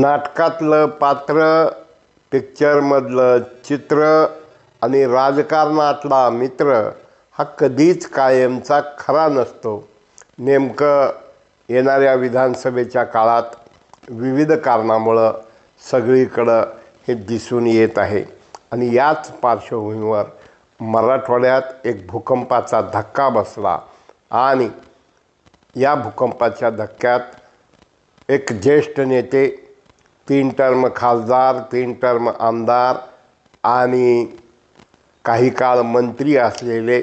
नाटकातलं पात्र पिक्चरमधलं चित्र आणि राजकारणातला मित्र हा कधीच कायमचा खरा नसतो. नेमकं येणाऱ्या विधानसभेच्या काळात विविध कारणामुळं सगळीकडं हे दिसून येत आहे. आणि याच पार्श्वभूमीवर मराठवाड्यात एक भूकंपाचा धक्का बसला आणि या भूकंपाच्या धक्क्यात एक ज्येष्ठ नेते तीन टर्म खासदार तीन टर्म आमदार आणि काही काळ मंत्री असलेले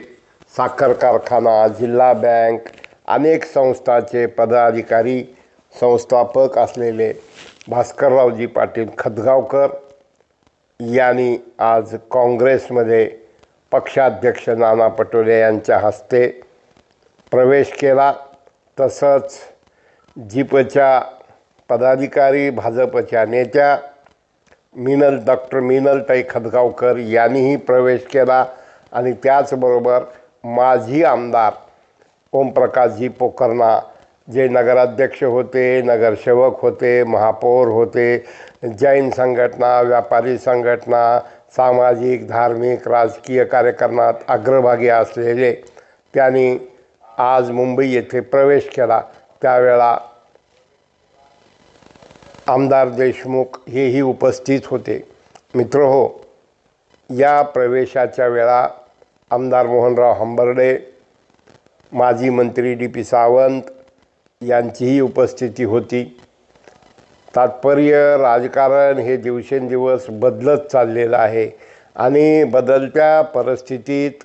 साखर कारखाना जिल्हा बँक अनेक संस्थाचे पदाधिकारी संस्थापक असलेले भास्कररावजी पाटील खदगावकर यांनी आज काँग्रेसमध्ये पक्षाध्यक्ष नाना पटोले यांच्या हस्ते प्रवेश केला. तसंच जीपच्या पदाधिकारी भाजपच्या नेत्या मिनल डॉक्टर मिनलताई खदगावकर यांनीही प्रवेश केला आणि त्याचबरोबर माजी आमदार ओमप्रकाशजी पोकर्णा जे नगराध्यक्ष होते नगरसेवक होते महापौर होते जैन संघटना व्यापारी संघटना सामाजिक धार्मिक राजकीय कार्यक्रमात अग्रभागी असलेले त्यांनी आज मुंबई येथे प्रवेश केला. त्यावेळा आमदार देशमुख हेही उपस्थित होते. मित्र हो या प्रवेशाच्या वेळा आमदार मोहनराव हंबर्डे माजी मंत्री डी पी सावंत यांचीही उपस्थिती होती. तात्पर्य राजकारण हे दिवसेंदिवस बदलत चाललेलं आहे आणि बदलत्या परिस्थितीत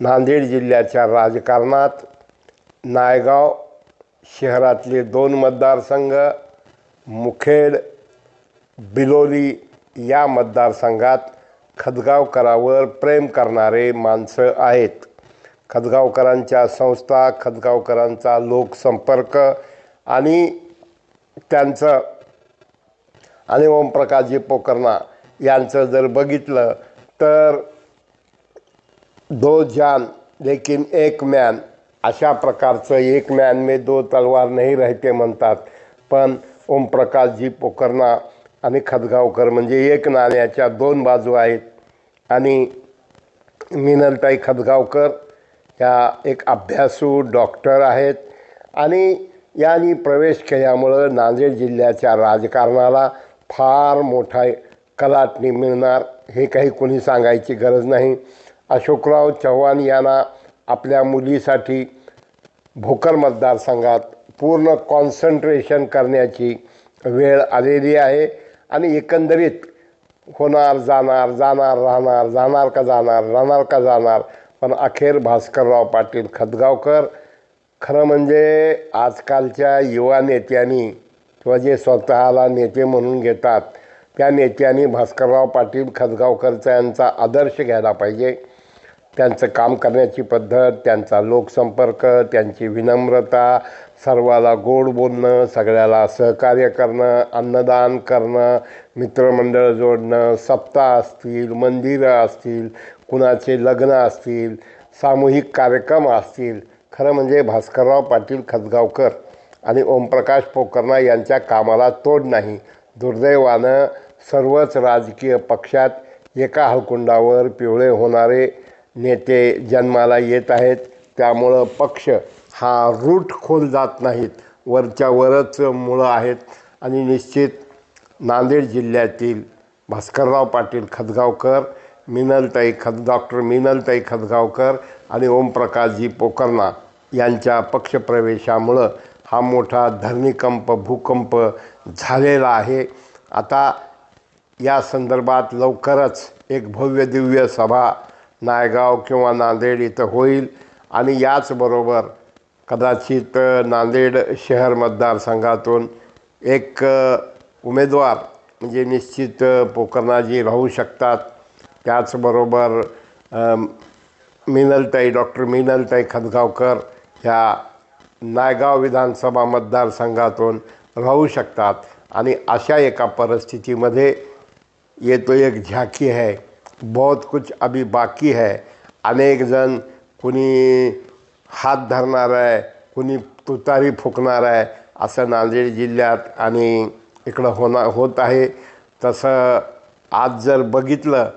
नांदेड जिल्ह्याच्या राजकारणात नायगाव शहरातले दोन मतदारसंघ मुखेड बिलोली या मतदारसंघात खदगावकरावर प्रेम करणारे माणसं आहेत. खदगावकरांच्या संस्था खदगावकरांचा लोकसंपर्क आणि त्यांचं आणि ओमप्रकाशजी पोकर्णा यांचं जर बघितलं तर दो जान लेकिन एक मॅन अशा प्रकारचं एक मॅन मे दो तलवार नाही राहते म्हणतात. पण ओमप्रकाशजी पोकर्णा आणि खदगावकर म्हणजे एक नाण्याच्या दोन बाजू आहेत. आणि मिनलताई खदगावकर ह्या एक अभ्यासू डॉक्टर आहेत. आणि यांनी प्रवेश केल्यामुळं नांदेड जिल्ह्याच्या राजकारणाला फार मोठा कलाटणी मिळणार हे काही कोणी सांगायची गरज नाही. अशोकराव चव्हाण यांना आपल्या मुलीसाठी भोकर मतदारसंघात पूर्ण कॉन्सन्ट्रेशन करण्याची वेळ आलेली आहे. आणि एकंदरीत होणार जाणार जाणार राहणार जाणार का जाणार राहणार का जाणार पण अखेर भास्करराव पाटील खदगावकर. खरं म्हणजे आजकालच्या युवा नेत्यांनी किंवा जे स्वतःला नेते म्हणून घेतात त्या नेत्यांनी भास्करराव पाटील खदगावकरचा यांचा आदर्श घ्यायला पाहिजे. त्यांचं काम करण्याची पद्धत त्यांचा लोकसंपर्क त्यांची विनम्रता सर्वाला गोड बोलणं सगळ्याला सहकार्य करणं अन्नदान करणं मित्रमंडळ जोडणं सप्ताह असतील मंदिरं असतील कुणाचे लग्न असतील सामूहिक कार्यक्रम असतील. खरं म्हणजे भास्करराव पाटील खतगावकर आणि ओमप्रकाश पोकरणा यांच्या कामाला तोड नाही. दुर्दैवानं सर्वच राजकीय पक्षात एका हळकुंडावर पिवळे होणारे नेते जन्माला येत आहेत. त्यामुळं पक्ष हा रूट खोल जात नाहीत. वरच्या वरच मुळं आहेत. आणि निश्चित नांदेड जिल्ह्यातील भास्करराव पाटील खदगावकर मिनलताई खद डॉक्टर मिनलताई खदगावकर आणि ओमप्रकाशजी पोकर्णा यांच्या पक्षप्रवेशामुळं हा मोठा धरणीकंप भूकंप झालेला आहे. आता या संदर्भात लवकरच एक भव्य दिव्य सभा नायगाव किंवा नांदेड इथं होईल. आणि याचबरोबर कदाचित नांदेड शहर मतदारसंघातून एक उमेदवार म्हणजे निश्चित पोकरणाजी राहू शकतात. त्याचबरोबर मिनलताई डॉक्टर मिनलताई खदगावकर ह्या नायगाव विधानसभा मतदारसंघातून राहू शकतात. आणि अशा एका परिस्थितीमध्ये येतो एक झाकी आहे. बहुत कुछ अभी बाकी है। अनेक जण कुणी हात धरणार आहे कुणी तुतारी फुकणार आहे असं नांदेड जिल्ह्यात आणि इकडं होणार होत आहे। तसं आज जर बघितलं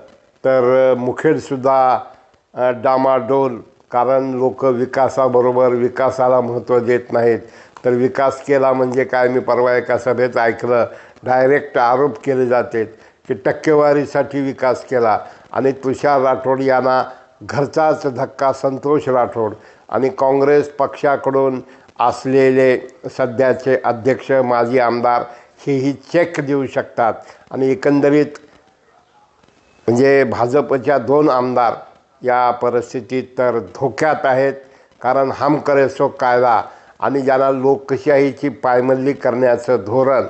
तर मुखेडसुद्धा डामाडोल कारण लोक विकासाबरोबर विकासाला महत्त्व देत नाहीत। तर विकास केला म्हणजे काय? मी परवा एका सभेत ऐकलं डायरेक्ट आरोप केले जातात। की टक्केवारीसाठी विकास केला. आणि तुषार राठोड यांना घरचाच धक्का संतोष राठोड आणि काँग्रेस पक्षाकडून असलेले सध्याचे अध्यक्ष माजी आमदार हेही चेक देऊ शकतात. आणि एकंदरीत म्हणजे भाजपच्या दोन आमदार या परिस्थितीत तर धोक्यात आहेत कारण हम करेसो कायदा आणि ज्यांना लोकशाहीची पायमल्ली करण्याचं धोरण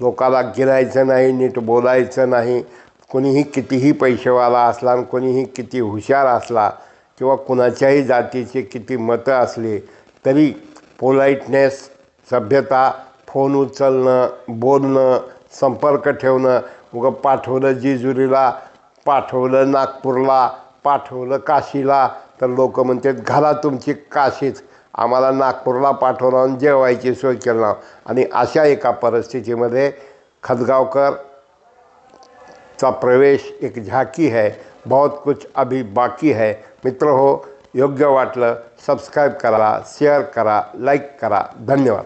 लोकाला गिरायचं नाही नीट बोलायचं नाही. कोणीही कितीही पैसेवाला असला आणि कोणीही किती हुशार असला किंवा कुणाच्याही जातीची किती मतं असली तरी पोलाईटनेस सभ्यता फोन उचलणं बोलणं संपर्क ठेवणं उगं पाठवलं जेजुरीला पाठवलं नागपूरला पाठवलं काशीला तर लोक म्हणतात घाला तुमची काशीच. आम्हाला नागपूरला पाठवणं आणि जेवायची सोय केलं. आणि अशा एका परिस्थितीमध्ये खदगावकर चा प्रवेश एक झाकी है बहुत कुछ अभी बाकी है. मित्र हो योग्य वाटलं सबस्क्राईब करा शेअर करा लाईक करा. धन्यवाद.